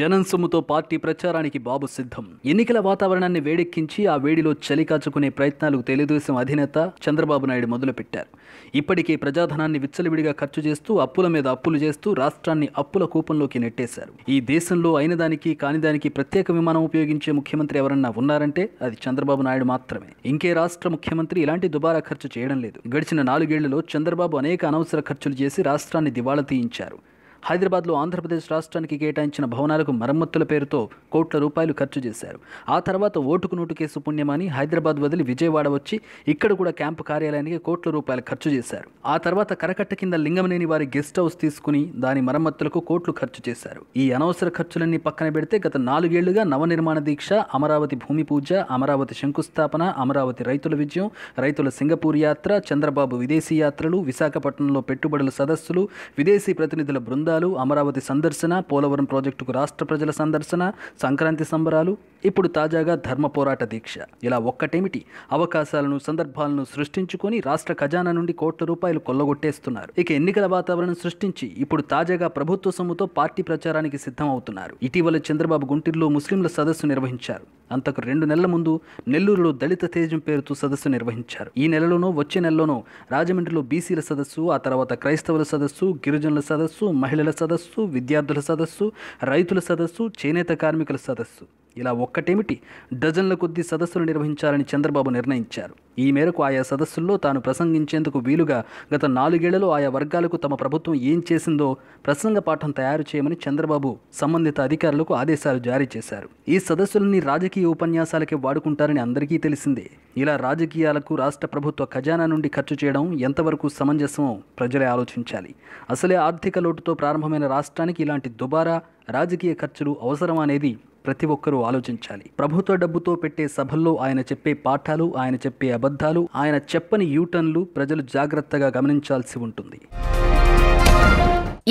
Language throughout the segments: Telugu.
జనం సొమ్ముతో పార్టీ ప్రచారానికి బాబు సిద్ధం. ఎన్నికల వాతావరణాన్ని వేడెక్కించి ఆ వేడిలో చలి కాచుకునే ప్రయత్నాలు తెలుగుదేశం అధినేత చంద్రబాబు నాయుడు మొదలుపెట్టారు. ఇప్పటికే ప్రజాధనాన్ని విచ్చలవిడిగా ఖర్చు చేస్తూ అప్పుల మీద అప్పులు చేస్తూ రాష్ట్రాన్ని అప్పుల కూపంలోకి నెట్టేశారు. ఈ దేశంలో అయిన దానికి ప్రత్యేక విమానం ఉపయోగించే ముఖ్యమంత్రి ఎవరన్నా ఉన్నారంటే అది చంద్రబాబు నాయుడు మాత్రమే. ఇంకే రాష్ట్ర ముఖ్యమంత్రి ఇలాంటి దుబారా ఖర్చు చేయడం లేదు. గడిచిన నాలుగేళ్ళలో చంద్రబాబు అనేక అనవసర ఖర్చులు చేసి రాష్ట్రాన్ని దివాళా తీయించారు. హైదరాబాద్లో ఆంధ్రప్రదేశ్ రాష్ట్రానికి కేటాయించిన భవనాలకు మరమ్మతుల పేరుతో కోట్ల రూపాయలు ఖర్చు చేశారు. ఆ తర్వాత ఓటుకు నోటు కేసు పుణ్యమని హైదరాబాద్ వదిలి విజయవాడ వచ్చి ఇక్కడ కూడా క్యాంపు కార్యాలయానికి కోట్ల రూపాయలు ఖర్చు చేశారు. ఆ తర్వాత కరకట్ట కింద లింగమనేని వారి గెస్ట్ హౌస్ తీసుకుని దాని మరమ్మతులకు కోట్లు ఖర్చు చేశారు. ఈ అనవసర ఖర్చులన్నీ పక్కన పెడితే గత నాలుగేళ్ళుగా నవనిర్మాణ దీక్ష అమరావతి భూమి పూజ అమరావతి శంకుస్థాపన అమరావతి రైతుల విజయం రైతుల సింగపూర్ యాత్ర చంద్రబాబు విదేశీ యాత్రలు విశాఖపట్నంలో పెట్టుబడుల సదస్సులు విదేశీ ప్రతినిధుల బృందాలు అమరావతి సందర్శన పోలవరం ప్రాజెక్టుకు రాష్ట్ర ప్రజల సందర్శన సంక్రాంతి సంబరాలు ఇప్పుడు తాజాగా ధర్మ పోరాట దీక్ష. ఇలా ఒక్కటేమిటి? అవకాశాలను సందర్భాలను సృష్టించుకొని రాష్ట్ర ఖజానా నుండి కోట్ల రూపాయలు కొల్లగొట్టేస్తున్నారు. ఇక ఎన్నికల వాతావరణం సృష్టించి ఇప్పుడు తాజాగా ప్రభుత్వ సొమ్ముతో పార్టీ ప్రచారానికి సిద్ధమవుతున్నారు. ఇటీవల చంద్రబాబు గుంటూరులో ముస్లింల సదస్సు నిర్వహించారు. అంతకు రెండు నెలల ముందు నెల్లూరులో దళిత తేజం పేరుతో సదస్సు నిర్వహించారు. ఈ నెలలోనూ వచ్చే నెలలోనూ రాజమండ్రిలో బీసీల సదస్సు ఆ తర్వాత క్రైస్తవుల సదస్సు గిరిజనుల సదస్సు మహిళల సదస్సు విద్యార్థుల సదస్సు రైతుల సదస్సు చేనేత కార్మికుల సదస్సు. ఇలా ఒక్కటేమిటి? డజన్ల కొద్దీ సదస్సులు నిర్వహించాలని చంద్రబాబు నిర్ణయించారు. ఈ మేరకు ఆయా సదస్సుల్లో తాను ప్రసంగించేందుకు వీలుగా గత నాలుగేళ్ళలో ఆయా వర్గాలకు తమ ప్రభుత్వం ఏం చేసిందో ప్రసంగ పాఠం తయారు చేయమని చంద్రబాబు సంబంధిత అధికారులకు ఆదేశాలు జారీ చేశారు. ఈ సదస్సులని రాజకీయ ఉపన్యాసాలకే వాడుకుంటారని అందరికీ తెలిసిందే. ఇలా రాజకీయాలకు రాష్ట్ర ప్రభుత్వ ఖజానా నుండి ఖర్చు చేయడం ఎంతవరకు సమంజసమో ప్రజలే ఆలోచించాలి. అసలే ఆర్థిక లోటుతో ప్రారంభమైన రాష్ట్రానికి ఇలాంటి దుబారా రాజకీయ ఖర్చులు అవసరం అనేది ప్రతి ఒక్కరూ ఆలోచించాలి. ప్రభుత్వ డబ్బుతో పెట్టే సభల్లో ఆయన చెప్పే పాఠాలు ఆయన చెప్పే అబద్ధాలు ఆయన చెప్పని యూటర్న్లు ప్రజలు జాగ్రత్తగా గమనించాల్సి ఉంటుంది.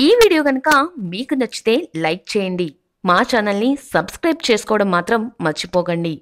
ఈ వీడియో కనుక మీకు నచ్చితే లైక్ చేయండి. మా ఛానల్ని సబ్స్క్రైబ్ చేసుకోవడం మాత్రం మర్చిపోకండి.